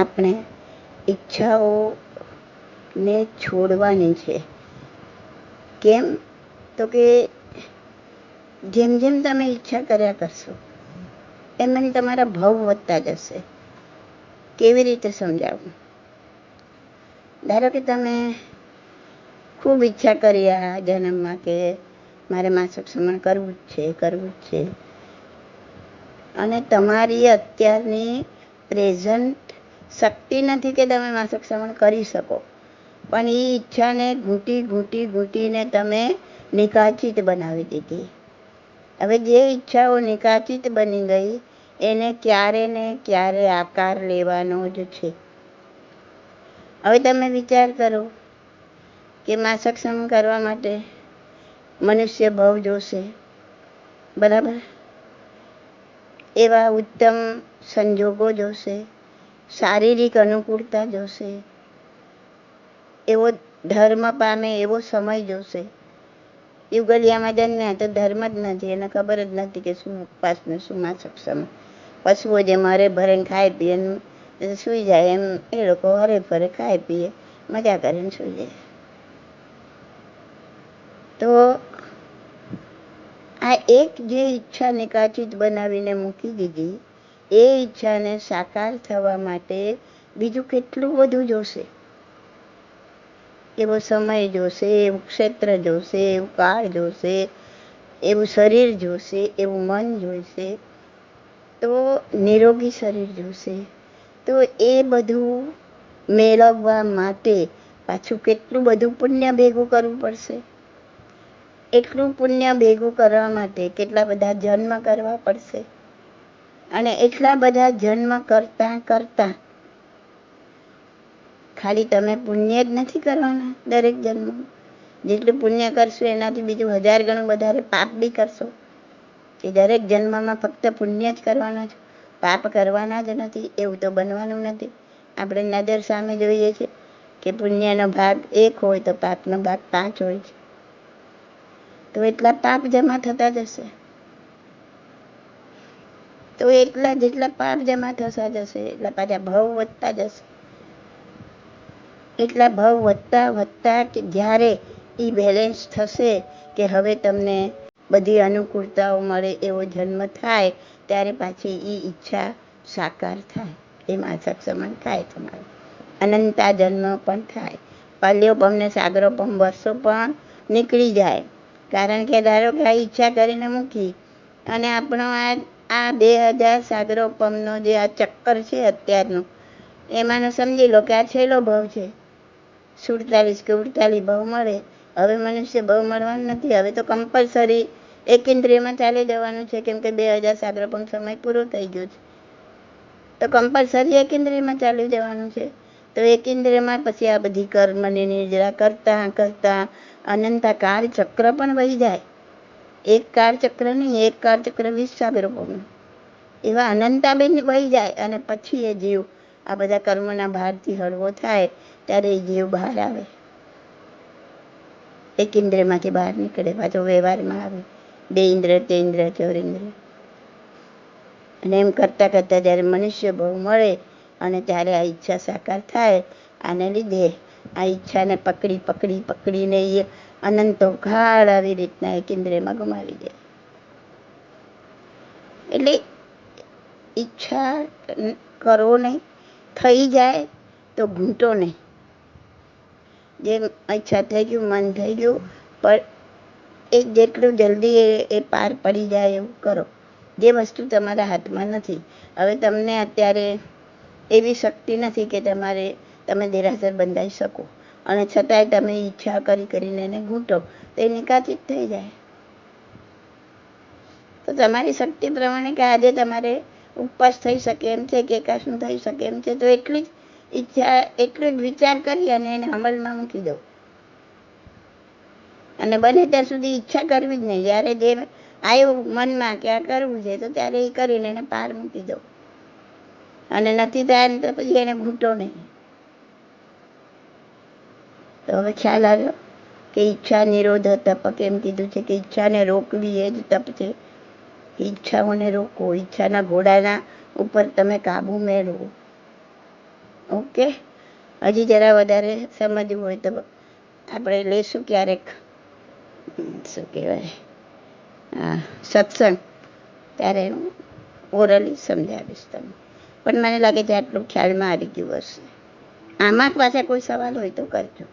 આપણે ઈચ્છાઓને છોડવાની છે. કેમ? તો કે જેમ જેમ તમે ઈચ્છા કર્યા કરશો, એમ એમ તમારા ભાવ વધતા જશે. કેવી રીતે સમજાવું? ધારો કે તમે ખૂબ ઈચ્છા કરી આ જન્મમાં કે મારે માસક સ્મરણ કરવું જ છે, કરવું જ છે. અને તમારી અત્યારની પ્રેઝન્ટ શક્તિ નથી કે તમે માસિક શ્રવણ કરી શકો. પણ એ ઈચ્છાને ઘૂંટી ઘૂંટી, ઘૂંટીને તમે નિકાચિત બનાવી દીધી. હવે જે ઈચ્છાઓ નિકાચિત બની ગઈ, એને ક્યારે ને ક્યારે આકાર લેવાનો જ છે. હવે તમે વિચાર કરો કે માસક શ્રવણ કરવા માટે મનુષ્ય ભાવ જોશે. બરાબર? એવા ઉત્તમ સંજોગો જોશે. શારીરિક અનુકૂળતા જોશે. એવો ધર્મ પામે એવો સમય જોશે. યુગલિયામાં જન્મ્યા તો ધર્મ જ નથી, એને ખબર જ નથી કે શું ઉપવાસને શું માસક સમય. પશુઓ જે મરે ભરે ને ખાય પીએ ને સૂઈ જાય એમ, એ લોકો હરે ફરે ખાય પીએ, મજા કરીને સૂઈ જાય. તો આ એક જે ઈચ્છા નિકાચિત બનાવીને મૂકી દીધી એ ઈચ્છાને સાકાર થવા માટે બીજું કેટલું બધું જોશે? એવો સમય જોશે, એવું ક્ષેત્ર જોશે, એવું કાળ જોશે, એવું શરીર જોશે, એવું મન જોઈશે તો નિરોગી શરીર જોશે. તો એ બધું મેળવવા માટે પાછું કેટલું બધું પુણ્ય ભેગું કરવું પડશે? એટલું પુણ્ય ભેગું કરવા માટે કેટલા બધા જન્મ કરવા પડશે? અને એટલા બધા જન્મ કરતા કરતા ખાલી તમે પુણ્ય જ નથી કરવાના દરેક જન્મ જેટલું પુણ્ય કરશો, એનાથી બીજું હજાર ગણું વધારે પાપ બી કરશો. એ દરેક જન્મમાં ફક્ત પુણ્ય જ કરવાના છો. પાપ કરવાના જ નથી, એવું તો બનવાનું નથી. આપણે નજર સામે જોઈએ છે કે પુણ્યનો ભાગ એક હોય તો પાપનો ભાગ પાંચ હોય છે. તો એટલા પાપ જમા થતા જશે. તો એટલા જેટલા પાપ જમા થતા જશે, એટલા પાછા ભાવ વધતા જશે. એટલા ભાવ વધતા વધતા કે જ્યારે એ બેલેન્સ થશે કે હવે તમને બધી અનુકૂળતાઓ મળે એવો જન્મ થાય, ત્યારે પાછી એ ઈચ્છા સાકાર થાય. એ માસક સમાન થાય તમારું. અનંતા જન્મ પણ થાય. પાલ્યોપમ ને સાગરોપમ વર્ષો પણ નીકળી જાય. કારણ કે ધારો કે આ ઈચ્છા કરીને મૂકી અને આપણો આ આ બે હજાર સાગરોપમનો જે આ ચક્કર છે અત્યારનું, એમાંનો સમજી લો કે આ છેલ્લો ભાવ છે. સુડતાલીસ કે ઉડતાલીસ ભાવ મળે. હવે મનુષ્ય ભાવ મળવાનું નથી. હવે તો કમ્પલસરી એક ઇન્દ્રિયમાં ચાલી જવાનું છે, કેમ કે બે હજાર સાગરોપમ સમય પૂરો થઈ ગયો છે. તો કમ્પલસરી એક ઇન્દ્રિયમાં ચાલી જવાનું છે. તો એક ઇન્દ્રિયમાં પછી આ બધી કર્મની નિર્જરા કરતા કરતા અનંતા કાળ ચક્ર પણ વહી જાય. એક કાર ચક્ર નહીં, એક કાર ચક્ર વીસ સાગરોપમનું એવા અનંતાબેન વહી જાય અને પછી એ જીવ, આ બધા કર્મના ભારથી હળવો થાય, ત્યારે એ જીવ બહાર આવે. એક ઇન્દ્રમાંથી બહાર નીકળે, પાછો વ્યવહારમાં આવે. બે ઇન્દ્ર, તે ઇન્દ્ર, ચોર ઇન્દ્ર. અને એમ કરતાં કરતાં જ્યારે મનુષ્ય બહુ મળે અને ત્યારે આ ઈચ્છા સાકાર થાય, આને લીધે આ ઈચ્છાને પકડી પકડી, પકડીને એ અનંતો કાળ આવી રીતના એક ઇન્દ્રિયમાં ગુમાવી દે એટલે ઈચ્છા કરો નહીં, થઈ જાય તો ઘૂંટો નહીં. જેમ ઈચ્છા થઈ ગયું, મન થઈ ગયું, પણ એ જેટલું જલ્દી એ એ પાર પડી જાય એવું કરો. જે વસ્તુ તમારા હાથમાં નથી. હવે તમને અત્યારે એવી શક્તિ નથી કે તમારે તમે દેરાસર બંધાઈ શકો. અને છતાંય તમે ઈચ્છા કરી કરીને એને ઘૂંટો, તો એ નિકાચિત થઈ જાય. તો તમારી શક્તિ પ્રમાણે કે આજે તમારે ઉપવાસ થઈ શકે, એમ છે કે કશું થઈ શકે, એમ છે, તો એટલી જ ઈચ્છા, એટલો જ વિચાર કરી અને એને અમલમાં મૂકી દો. અને બને ત્યાં સુધી ઈચ્છા કરવી જ નહીં. જ્યારે જે આવ્યું મનમાં કે આ કરવું છે, તો ત્યારે એ કરીને એને પાર મૂકી દો. અને નથી થાય તો પછી એને ઘૂંટો નહીં. તો હવે ખ્યાલ આવ્યો કે ઈચ્છા નિરોધ તપ કેમ કીધું છે કે ઈચ્છાને રોકવી એ જ તપ છે. ઈચ્છાઓને રોકો. ઈચ્છાના ઘોડાના ઉપર તમે કાબુ મેળવો. ઓકે? હજી જરા વધારે સમજવું હોય તો આપણે લેશું ક્યારેક. શું કહેવાય? સત્સંગ. ત્યારે હું ઓરલી સમજાવીશ તમને. પણ મને લાગે છે આટલું ખ્યાલમાં આવી ગયું હશે. આમાં પાછા કોઈ સવાલ હોય તો કરજો.